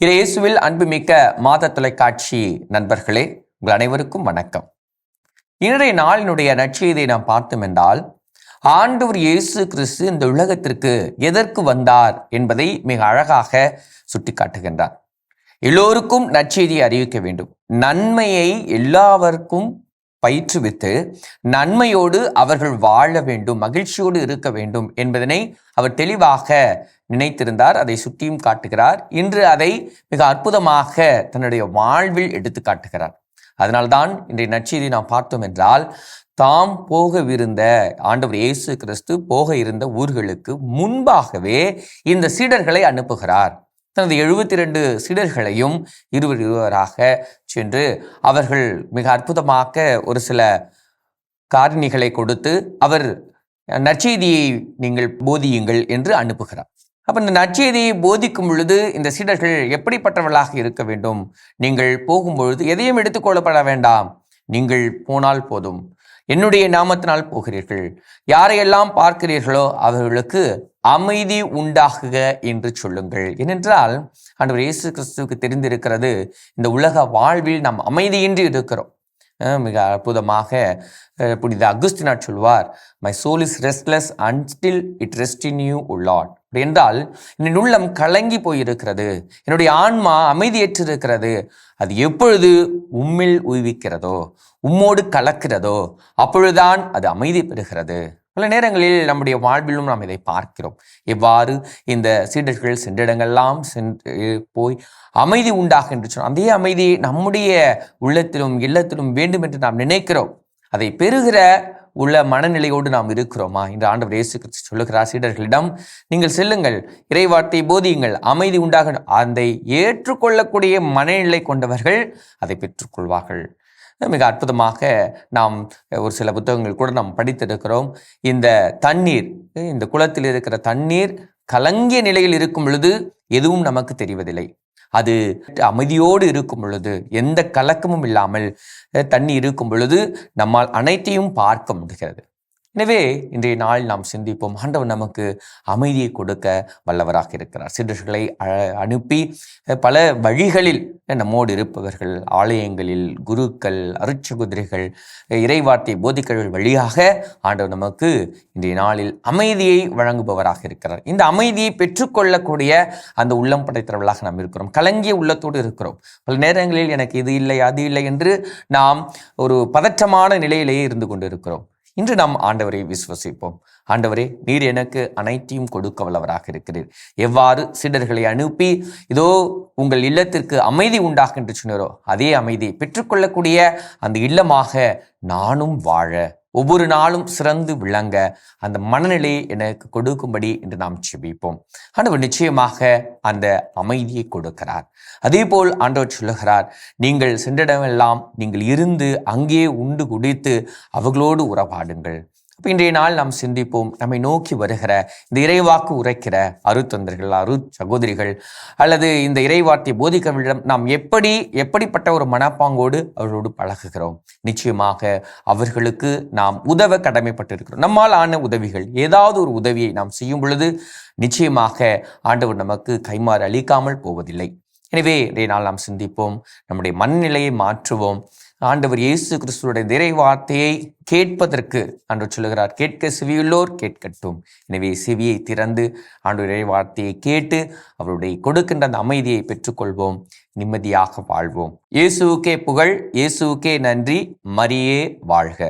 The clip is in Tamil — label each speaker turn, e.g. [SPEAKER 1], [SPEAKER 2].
[SPEAKER 1] இயேசுவில் அன்புமிக்க மாத தொலைக்காட்சி நண்பர்களே உங்கள் அனைவருக்கும் வணக்கம். இன்றைய நாளினுடைய நற்செய்தியை நாம் பார்த்தோம் என்றால் ஆண்டவர் இயேசு கிறிஸ்து இந்த உலகத்திற்கு எதற்கு வந்தார் என்பதை மிக அழகாக சுட்டிக்காட்டுகின்றார். எல்லோருக்கும் நற்செய்தியை அறிவிக்க வேண்டும். நன்மையை எல்லாவருக்கும் பயிற்றுவித்து நன்மையோடு அவர்கள் வாழ வேண்டும் மகிழ்ச்சியோடு இருக்க வேண்டும் என்பதனை அவர் தெளிவாக நினைத்திருந்தார். அதை சுற்றியும் காட்டுகிறார். இன்று அதை மிக அற்புதமாக தன்னுடைய வாழ்வில் எடுத்து காட்டுகிறார். அதனால்தான் இன்றைய நற்செய்தி நாம் பார்த்தோம் என்றால் தாம் போகவிருந்த ஆண்டவர் இயேசு கிறிஸ்து போக இருந்த ஊர்களுக்கு முன்பாகவே இந்த சீடர்களை அனுப்புகிறார். தனது எழுபத்தி ரெண்டு சீடர்களையும் இருவர் இருவராக சென்று அவர்கள் மிக அற்புதமாக ஒரு சில காரணிகளை கொடுத்து அவர் நற்செய்தியை நீங்கள் போதியுங்கள் என்று அனுப்புகிறார். அப்போ இந்த நற்செய்தியை போதிக்கும் பொழுது இந்த சீடர்கள் எப்படிப்பட்டவர்களாக இருக்க வேண்டும்? நீங்கள் போகும்பொழுது எதையும் எடுத்துக்கொள்ளப்பட வேண்டாம். நீங்கள் போனால் போதும். என்னுடைய நாமத்தினால் போகிறீர்கள். யாரையெல்லாம் பார்க்கிறீர்களோ அவர்களுக்கு அமைதி உண்டாகுக என்று சொல்லுங்கள். ஏனென்றால் ஆண்டவர் இயேசு கிறிஸ்துவுக்கு தெரிந்திருக்கிறது இந்த உலக வாழ்வில் நாம் அமைதியின்றி இருக்கிறோம். மிக அற்புதமாக புனித அகுஸ்தினார் சொல்வார் my soul is restless until it rest in you உள்ளாட் அப்படி என்றால் என் உள்ளம் கலங்கி போயிருக்கிறது என்னுடைய ஆன்மா அமைதியற்றிருக்கிறது அது எப்பொழுது உம்மில் உய்விக்கிறதோ உம்மோடு கலக்கிறதோ அப்பொழுதுதான் அது அமைதி பெறுகிறது. பல நேரங்களில் நம்முடைய வாழ்விலும் நாம் இதை பார்க்கிறோம். எவ்வாறு இந்த சீடர்கள் சென்ற இடங்கள்லாம் சென்று போய் அமைதி உண்டாக என்று சொன்னோம் அதே அமைதி நம்முடைய உள்ளத்திலும் இல்லத்திலும் வேண்டும் என்று நாம் நினைக்கிறோம். அதை பெறுகிற உள்ள மனநிலையோடு நாம் இருக்கிறோமா இந்த ஆண்டவர் இயேசு கிறிஸ்து சொல்லுகிறார். சீடர்களிடம் நீங்கள் செல்லுங்கள் இறைவார்த்தை போதியுங்கள் அமைதி உண்டாக அதை ஏற்றுக்கொள்ளக்கூடிய மனநிலை கொண்டவர்கள் அதை பெற்றுக்கொள்வார்கள். மிக அற்புதமாக நாம் ஒரு சில புத்தகங்கள் கூட நாம் படித்திருக்கிறோம். இந்த தண்ணீர் இந்த குளத்தில் இருக்கிற தண்ணீர் கலங்கிய நிலையில் இருக்கும் பொழுது எதுவும் நமக்கு தெரிவதில்லை. அது அமைதியோடு இருக்கும் பொழுது எந்த கலக்கமும் இல்லாமல் தண்ணி இருக்கும் பொழுது நம்மால் அனைத்தையும் பார்க்க முடிகிறது. எனவே இன்றைய நாள் நாம் சிந்திப்போம். ஆண்டவர் நமக்கு அமைதியை கொடுக்க வல்லவராக இருக்கிறார். சிற்றர்களை அனுப்பி பல வழிகளில் நம்மோடு இருப்பவர்கள் ஆலயங்களில் குருக்கள் அருட்சகுதிரைகள் இறைவார்த்தை போதிக்கர்கள் வழியாக ஆண்டவர் நமக்கு இன்றைய நாளில் அமைதியை வழங்குபவராக இருக்கிறார். இந்த அமைதியை பெற்றுக்கொள்ளக்கூடிய அந்த உள்ளம் படைத்தவர்களாக நாம் இருக்கிறோம். கலங்கிய உள்ளத்தோடு இருக்கிறோம். பல நேரங்களில் எனக்கு இது இல்லை அது இல்லை என்று நாம் ஒரு பதற்றமான நிலையிலேயே இருந்து கொண்டு இருக்கிறோம் இன்று நாம் ஆண்டவரை விசுவசிப்போம். ஆண்டவரே நீர் எனக்கு அனைத்தையும் கொடுக்க வல்லவராக இருக்கிறீர். எவ்வாறு சீடர்களை அனுப்பி இதோ உங்கள் இல்லத்திற்கு அமைதி உண்டாக என்று சொன்னாரோ அதே அமைதி பெற்றுக்கொள்ளக்கூடிய அந்த இல்லமாக நானும் வாழ ஒவ்வொரு நாளும் சிறந்து விளங்க அந்த மனநிலையை எனக்கு கொடுக்கும்படி என்று நாம் செபிப்போம் ஆண்டவர் நிச்சயமாக அந்த அமைதியை கொடுக்கிறார். அதே போல் ஆண்டவர் சொல்லுகிறார் நீங்கள் சென்றிடமெல்லாம் நீங்கள் இருந்து அங்கே உண்டு குடித்து அவர்களோடு உறவாடுங்கள். அப்போ இன்றைய நாள் நாம் சிந்திப்போம் நம்மை நோக்கி வருகிற இந்த இறைவாக்கு உரைக்கிற அருத்தந்தர்கள் அரு சகோதரிகள் அல்லது இந்த இறைவார்த்தை போதிக்கவிடம் நாம் எப்படி எப்படிப்பட்ட ஒரு மனப்பாங்கோடு அவர்களோடு பழகுகிறோம்? நிச்சயமாக அவர்களுக்கு நாம் உதவ கடமைப்பட்டிருக்கிறோம். நம்மால் ஆன உதவிகள் ஏதாவது ஒரு உதவியை நாம் செய்யும் பொழுது நிச்சயமாக ஆண்டவர் நமக்கு கைமாறு அளிக்காமல் போவதில்லை. எனவே இன்றைய நாள் நாம் சிந்திப்போம் நம்முடைய மனநிலையை மாற்றுவோம் ஆண்டவர் இயேசு கிறிஸ்துவோட நிறைவார்த்தையை கேட்பதற்கு அன்று சொல்லுகிறார். கேட்க செவியுள்ளோர் கேட்கட்டும். எனவே செவியை திறந்து ஆண்டு இறை வார்த்தையை கேட்டு அவருடைய கொடுக்கின்ற அந்த அமைதியை பெற்றுக்கொள்வோம். நிம்மதியாக வாழ்வோம். இயேசுவுக்கே புகழ் இயேசுவுக்கே நன்றி. மரியே வாழ்க.